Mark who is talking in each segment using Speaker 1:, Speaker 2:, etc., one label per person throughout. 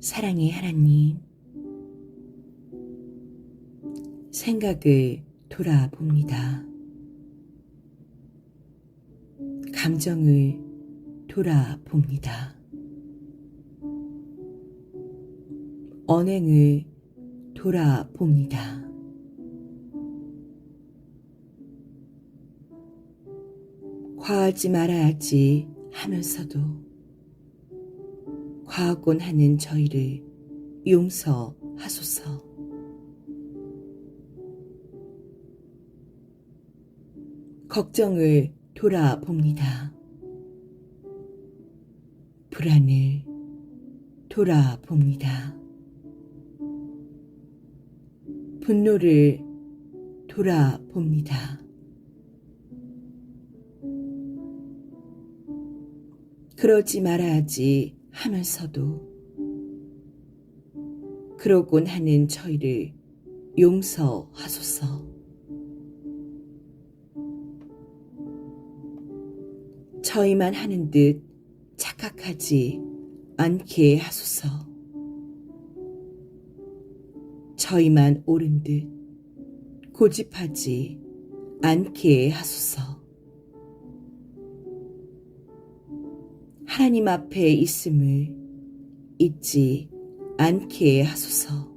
Speaker 1: 사랑의 하나님, 생각을 돌아봅니다. 감정을 돌아봅니다. 언행을 돌아봅니다. 과하지 말아야지 하면서도 과하곤 하는 저희를 용서하소서. 걱정을 돌아봅니다. 불안을 돌아봅니다. 분노를 돌아봅니다. 그러지 말아야지 하면서도 그러곤 하는 저희를 용서하소서. 저희만 하는 듯 착각하지 않게 하소서. 저희만 옳은 듯 고집하지 않게 하소서. 하나님 앞에 있음을 잊지 않게 하소서.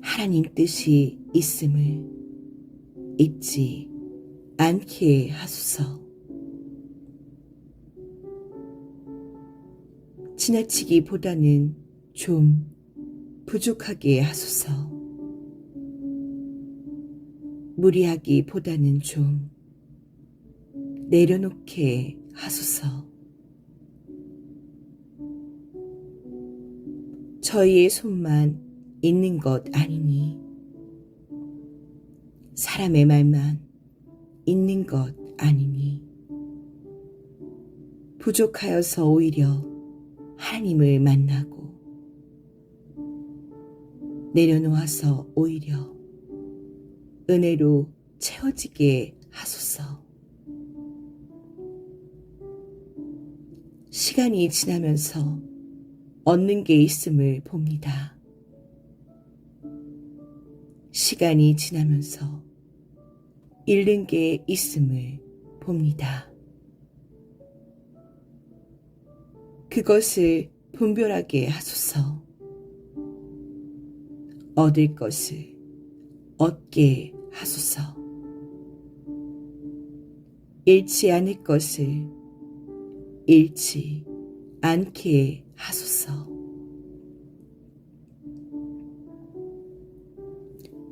Speaker 1: 하나님 뜻이 있음을 잊지 않게 하소서. 지나치기보다는 좀 부족하게 하소서. 무리하기보다는 좀 내려놓게 하소서. 저희의 손만 있는 것 아니니 사람의 말만 있는 것 아니니 부족하여서 오히려 하나님을 만나고 내려놓아서 오히려 은혜로 채워지게 하소서. 시간이 지나면서 얻는 게 있음을 봅니다. 시간이 지나면서 잃는 게 있음을 봅니다. 그것을 분별하게 하소서. 얻을 것을 얻게 하소서. 잃지 않을 것을 잃지 않게 하소서.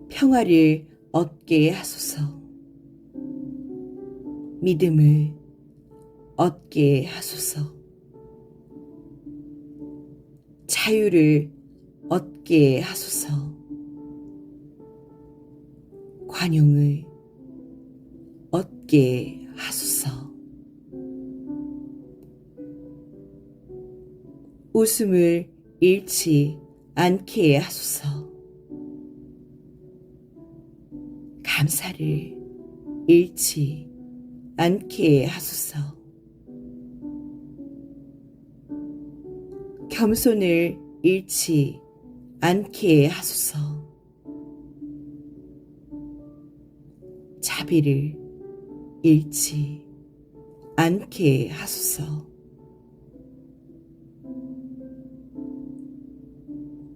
Speaker 1: 평화를 얻게 하소서. 믿음을 얻게 하소서. 자유를 얻게 하소서. 관용을 얻게 하소서. 웃음을 잃지 않게 하소서. 감사를 잃지 않게 하소서. 겸손을 잃지 않게 하소서. 자비를 잃지 않게 하소서.